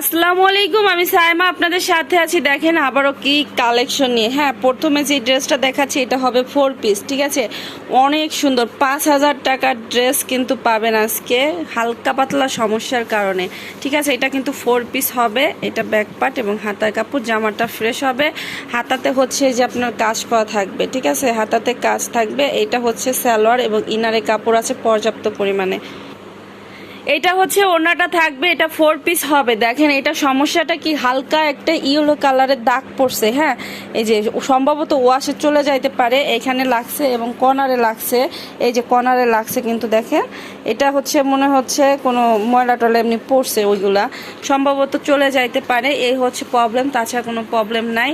আসসালামু আলাইকুম, আমি সাইমা, আপনাদের সাথে আছি। দেখেন আবারও কি কালেকশন নিয়ে। হ্যাঁ প্রথমে যে ড্রেসটা দেখাচ্ছি, এটা হবে ফোর পিস ঠিক আছে? অনেক সুন্দর, পাঁচ হাজার টাকার ড্রেস কিন্তু পাবেন আজকে, হালকা পাতলা সমস্যার কারণে। ঠিক আছে, এটা কিন্তু ফোর পিস হবে, এটা ব্যাক পার্ট এবং হাতার কাপড়, জামাটা ফ্রেশ হবে। হাতাতে হচ্ছে যে আপনার কাজ করা থাকবে, ঠিক আছে? হাতাতে কাজ থাকবে, এটা হচ্ছে সালোয়ার এবং ইনারে কাপড় আছে পর্যাপ্ত পরিমাণে। এটা হচ্ছে ওনাটা থাকবে, এটা ফোর পিস হবে। দেখেন, এটা সমস্যাটা কি? হালকা একটা ইয়েলো কালারের দাগ পড়ছে হ্যাঁ? এই যে সম্ভবত ওয়াশে চলে যাইতে পারে, এখানে লাগছে এবং কর্নারে লাগছে। এই যে কর্নারে লাগছে কিন্তু দেখেন, এটা হচ্ছে মনে হচ্ছে কোনো ময়লা টলা এমনি পড়ছে ওইগুলা। সম্ভবত চলে যাইতে পারে, এই হচ্ছে প্রবলেম তাছাড়া কোনো প্রবলেম নাই।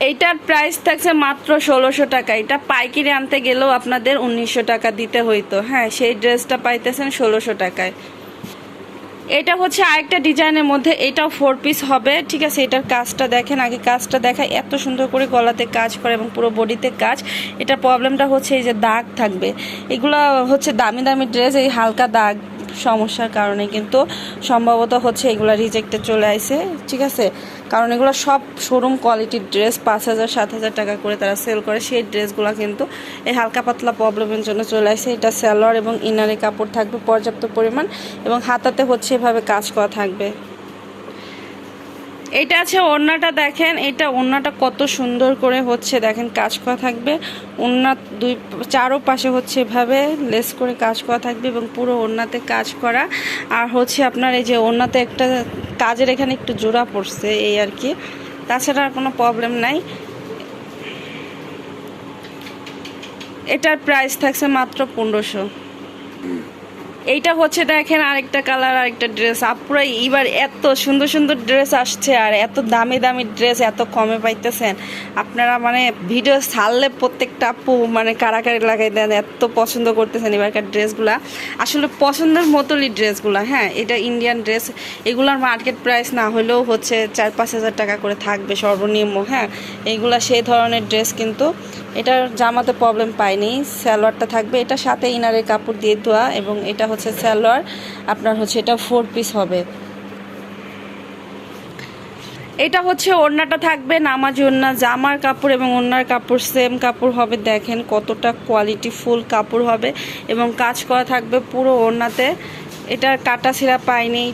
এইটার প্রাইস থাকছে মাত্র ষোলোশো টাকা। এটা পাইকিরি আনতে গেলেও আপনাদের উনিশশো টাকা দিতে হইতো। হ্যাঁ সেই ড্রেসটা পাইতেছেন ষোলোশো টাকায়। এটা হচ্ছে আরেকটা ডিজাইনের মধ্যে, এটাও ফোর পিস হবে। ঠিক আছে, এটার কাজটা দেখেন, আগে কাজটা দেখায় এত সুন্দর করে গলাতে কাজ করে এবং পুরো বডিতে কাজ। এটা প্রবলেমটা হচ্ছে এই যে দাগ থাকবে। এগুলো হচ্ছে দামি দামি ড্রেস এই হালকা দাগ সমস্যার কারণে কিন্তু সম্ভবত হচ্ছে এগুলো রিজেক্টে চলে আসে ঠিক আছে? কারণ এগুলো সব শোরুম কোয়ালিটির ড্রেস পাঁচ হাজার, সাত হাজার টাকা করে তারা সেল করে। সেই ড্রেসগুলো কিন্তু এই হালকা পাতলা প্রবলেমের জন্য চলে আসে। এটা স্যালোয়ার এবং ইনারে কাপড় থাকবে পর্যাপ্ত পরিমাণ এবং হাতাতে হচ্ছে এভাবে কাজ করা থাকবে। এটা আছে ওড়নাটা দেখেন, এটা ওড়নাটা কত সুন্দর করে হচ্ছে দেখেন কাজ করা থাকবে। ওড়না দুই চারো পাশে হচ্ছে এভাবে লেস করে কাজ করা থাকবে এবং পুরো ওড়নাতে কাজ করা। আর হচ্ছে আপনার এই যে ওড়নাতে একটা কাজের এখানে একটু জোড়া পড়ছে, এই আর কি। তাছাড়া আর কোনো প্রবলেম নাই। এটার প্রাইস থাকছে মাত্র পনেরোশো। এইটা হচ্ছে দেখেন আরেকটা কালার, আরেকটা ড্রেস আপুরা এবার এত সুন্দর সুন্দর ড্রেস আসছে আর এত দামি দামি ড্রেস এত কমে পাইতেছেন। আপনারা মানে ভিডিও ছাড়লে প্রত্যেকটা আপু মানে কারাকারি লাগাই দেন, এত পছন্দ করতেছেন এবারকার ড্রেসগুলা আসলে পছন্দের মতোই ড্রেসগুলা হ্যাঁ? এটা ইন্ডিয়ান ড্রেস এগুলার মার্কেট প্রাইস না হলেও হচ্ছে চার পাঁচ হাজার টাকা করে থাকবে সর্বনিম্ন হ্যাঁ? এইগুলা সেই ধরনের ড্রেস কিন্তু এটার জামাতে প্রবলেম পাইনি সালোয়ারটা থাকবে। এটা সাথে ইনারের কাপড় দিয়ে দেওয়া এবং এটা হচ্ছে সালোয়ার। আপনার হচ্ছে এটা ফোর পিস হবে। এটা হচ্ছে ওড়নাটা থাকবে, নামাজি ওড়না, জামার কাপড় এবং ওড়নার কাপড় সেম কাপড় হবে। দেখেন কতটা কোয়ালিটি ফুল কাপড় হবে এবং কাজ করা থাকবে পুরো ওড়নাতে। এটার কাটা ছিঁড়া পাইনি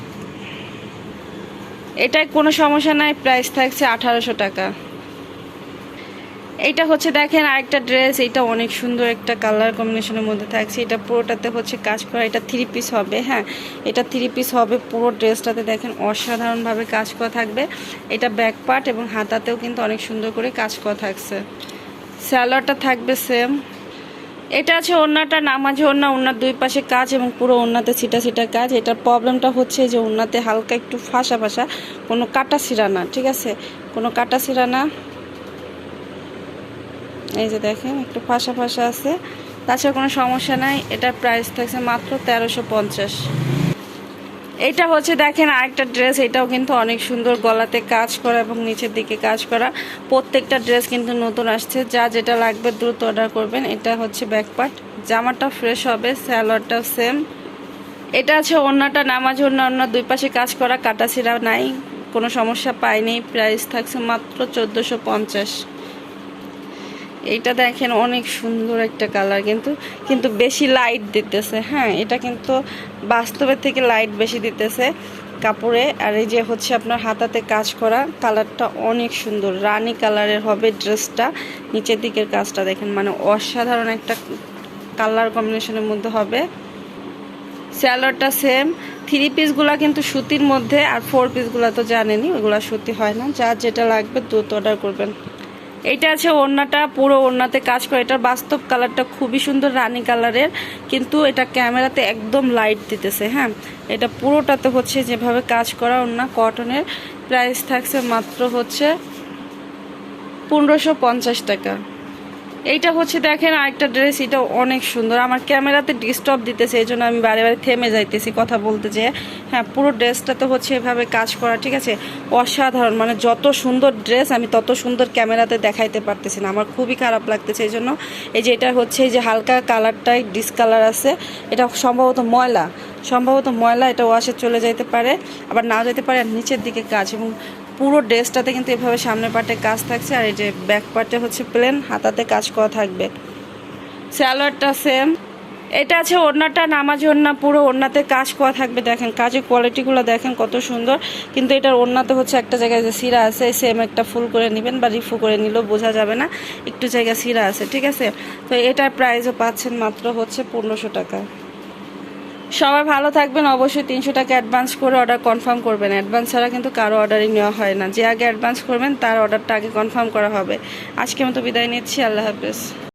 এটায় কোনো সমস্যা নাই প্রাইস থাকছে আঠারোশো টাকা। এইটা হচ্ছে দেখেন আরেকটা ড্রেস এটা অনেক সুন্দর একটা কালার কম্বিনেশনের মধ্যে থাকছে। এটা পুরোটাতে হচ্ছে কাজ করা, এটা থ্রি পিস হবে হ্যাঁ। এটা থ্রি পিস হবে, পুরো ড্রেসটাতে দেখেন অসাধারণভাবে কাজ করা থাকবে। এটা ব্যাক পার্ট এবং হাতাতেও কিন্তু অনেক সুন্দর করে কাজ করা থাকছে। স্যালোয়ারটা থাকবে সেম এটা আছে ওড়নাটা, নামাজে ওড়না ওনার দুই পাশে কাজ এবং পুরো ওড়নাতে ছিটা ছিটা কাজ। এটার প্রবলেমটা হচ্ছে যে ওড়নাতে হালকা একটু ফাঁসা ফাঁসা, কোনো কাটা ছিঁড়া না, ঠিক আছে? কোনো কাটা ছিঁড়া না। এই যে দেখেন, একটু ফাঁসা ফাঁসা আছে। তাছাড়া কোনো সমস্যা নাই, এটার প্রাইস থাকছে মাত্র তেরোশো পঞ্চাশ। এটা হচ্ছে দেখেন আরেকটা ড্রেস এটাও কিন্তু অনেক সুন্দর গলাতে কাজ করা এবং নিচের দিকে কাজ করা। প্রত্যেকটা ড্রেস কিন্তু নতুন আসছে, যা যেটা লাগবে দ্রুত অর্ডার করবেন। এটা হচ্ছে ব্যাকপার্ট জামাটা ফ্রেশ হবে স্যালোয়ারটাও সেম এটা আছে অন্যটা নামাজ অন্য অন্য দুই পাশে কাজ করা, কাটা ছিঁড়া নাই, কোনো সমস্যা পাইনি। প্রাইস থাকছে মাত্র চোদ্দোশো পঞ্চাশ। এইটা দেখেন অনেক সুন্দর একটা কালার কিন্তু কিন্তু বেশি লাইট দিতেছে হ্যাঁ? এটা কিন্তু বাস্তবের থেকে লাইট বেশি দিতেছে কাপড়ে। আর এই যে হচ্ছে আপনার হাতাতে কাজ করা কালারটা অনেক সুন্দর। রানী কালারের হবে ড্রেসটা নিচের দিকের কাজটা দেখেন মানে অসাধারণ একটা কালার কম্বিনেশনের মধ্যে হবে। স্যালোয়ারটা সেম থ্রি পিসগুলো কিন্তু সুতির মধ্যে, আর ফোর পিসগুলো তো জানেনি ওগুলো সুতি হয় না। যার যেটা লাগবে দ্রুত অর্ডার করবেন। এটা আছে ওড়নাটা, পুরো ওড়নাতে কাজ করে। এটার বাস্তব কালারটা খুবই সুন্দর, রানি কালারের। কিন্তু এটা ক্যামেরাতে একদম লাইট দিতেছে হ্যাঁ? এটা পুরোটাতে হচ্ছে যেভাবে কাজ করা ওড়না কটনের প্রাইস থাকছে মাত্র হচ্ছে পনেরোশো টাকা। এইটা হচ্ছে দেখেন আরেকটা ড্রেস এটা অনেক সুন্দর। আমার ক্যামেরাতে ডিস্টার্ব দিতেছে, এই জন্য আমি বারে বারে থেমে যাইতেছি কথা বলতে যে হ্যাঁ পুরো ড্রেসটাতে হচ্ছে এভাবে কাজ করা, ঠিক আছে? অসাধারণ মানে যত সুন্দর ড্রেস আমি তত সুন্দর ক্যামেরাতে দেখাইতে পারতেছি না। আমার খুবই খারাপ লাগতেছে, এই জন্য এই যে এটা হচ্ছে, এই যে হালকা কালারটাই ডিসকালার আছে। এটা সম্ভবত ময়লা। সম্ভবত ময়লা, এটা ওয়াশে চলে যেতে পারে, আবার নাও যেতে পারে, আর নিচের দিকে কাজ। এবং পুরো ড্রেসটাতে কিন্তু এভাবে সামনের পার্টে কাজ থাকছে, আর এই যে ব্যাক পার্টে হচ্ছে প্লেন হাতাতে কাজ করা থাকবে। স্যালোয়ারটা সেম এটা আছে ওড়নাটা, নামাজ ওড়না, পুরো ওড়নাতে কাজ করা থাকবে, দেখেন। কাজের কোয়ালিটিগুলো দেখেন কত সুন্দর। কিন্তু এটার ওড়নাতে হচ্ছে একটা জায়গায় যে সিরা আছে সেম একটা ফুল করে নেবেন বা রিফু করে নিলেও বোঝা যাবে না। একটু জায়গায় সিরা আছে, ঠিক আছে? তো এটার প্রাইসও পাচ্ছেন মাত্র হচ্ছে পনেরোশো টাকা। সবাই ভালো থাকবেন। অবশ্যই তিনশো টাকা অ্যাডভান্স করে অর্ডার কনফার্ম করবেন। অ্যাডভান্স ছাড়া কিন্তু কারও অর্ডারই নেওয়া হয় না। যে আগে অ্যাডভান্স করবেন, তার অর্ডারটা আগে কনফার্ম করা হবে। আজকে মতো বিদায় নিচ্ছি। আল্লাহ হাফেজ।